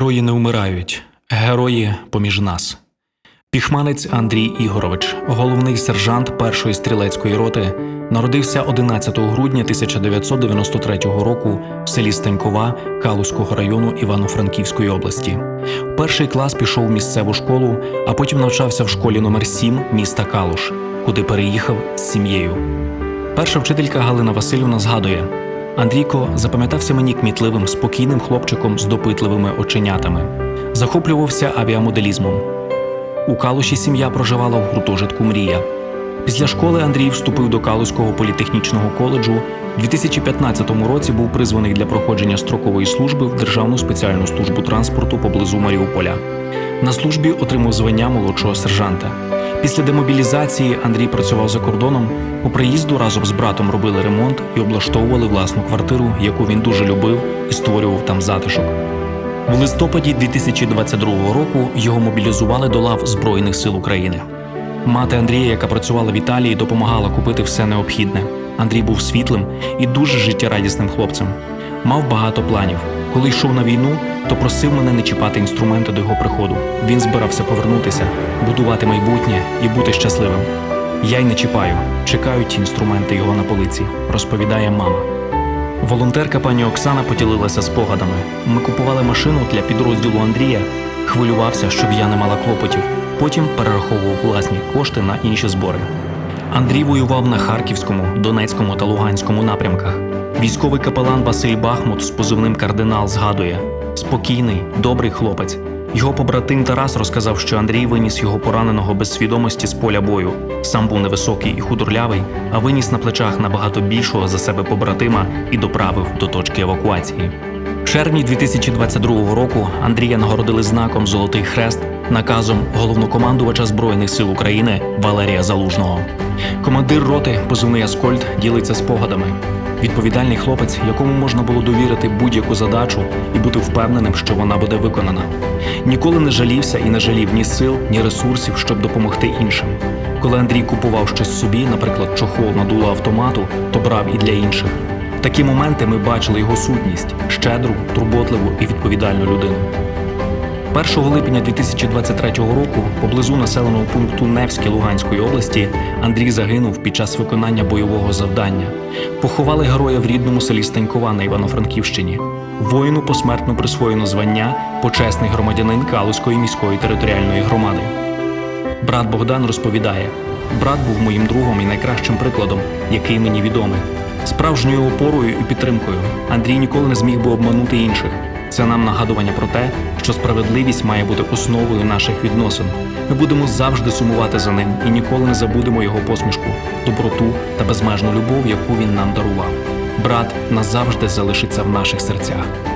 Герої не вмирають, герої поміж нас. Піхманець Андрій Ігорович, головний сержант першої стрілецької роти, народився 11 грудня 1993 року в селі Станькова Калузького району Івано-Франківської області. Перший клас пішов в місцеву школу, а потім навчався в школі номер 7 міста Калуш, куди переїхав з сім'єю. Перша вчителька Галина Васильівна згадує: Андрійко запам'ятався мені кмітливим, спокійним хлопчиком з допитливими оченятами, захоплювався авіамоделізмом. У Калуші сім'я проживала в гуртожитку Мрія. Після школи Андрій вступив до Калузького політехнічного коледжу. У 2015 році був призваний для проходження строкової служби в Державну спеціальну службу транспорту поблизу Маріуполя. На службі отримав звання молодшого сержанта. Після демобілізації Андрій працював за кордоном. По приїзду разом з братом робили ремонт і облаштовували власну квартиру, яку він дуже любив і створював там затишок. В листопаді 2022 року його мобілізували до лав Збройних сил України. Мати Андрія, яка працювала в Італії, допомагала купити все необхідне. Андрій був світлим і дуже життєрадісним хлопцем. Мав багато планів. Коли йшов на війну, то просив мене не чіпати інструменти до його приходу. Він збирався повернутися, будувати майбутнє і бути щасливим. Я й не чіпаю, чекають інструменти його на полиці, розповідає мама. Волонтерка пані Оксана поділилася спогадами. Ми купували машину для підрозділу Андрія, хвилювався, щоб я не мала клопотів. Потім перераховував власні кошти на інші збори. Андрій воював на Харківському, Донецькому та Луганському напрямках. Військовий капелан Василь Бахмут з позивним кардинал згадує: спокійний, добрий хлопець. Його побратим Тарас розказав, що Андрій виніс його пораненого без свідомості з поля бою. Сам був невисокий і худорлявий, а виніс на плечах набагато більшого за себе побратима і доправив до точки евакуації. В червні 2022 року Андрія нагородили знаком Золотий Хрест наказом головнокомандувача Збройних сил України Валерія Залужного. Командир роти, позивний Аскольд, ділиться спогадами. Відповідальний хлопець, якому можна було довірити будь-яку задачу і бути впевненим, що вона буде виконана. Ніколи не жалівся і не жалів ні сил, ні ресурсів, щоб допомогти іншим. Коли Андрій купував щось собі, наприклад, чохол на дуло автомату, то брав і для інших. В такі моменти ми бачили його сутність щедру, турботливу і відповідальну людину. 1 липня 2023 року поблизу населеного пункту Невське Луганської області Андрій загинув під час виконання бойового завдання. Поховали героя в рідному селі Станькова на Івано-Франківщині. Воїну посмертно присвоєно звання почесний громадянин Калузької міської територіальної громади. Брат Богдан розповідає: брат був моїм другом і найкращим прикладом, який мені відомий. Справжньою опорою і підтримкою Андрій ніколи не зміг би обманути інших. Це нам нагадування про те, що справедливість має бути основою наших відносин. Ми будемо завжди сумувати за ним і ніколи не забудемо його посмішку, доброту та безмежну любов, яку він нам дарував. Брат назавжди залишиться в наших серцях.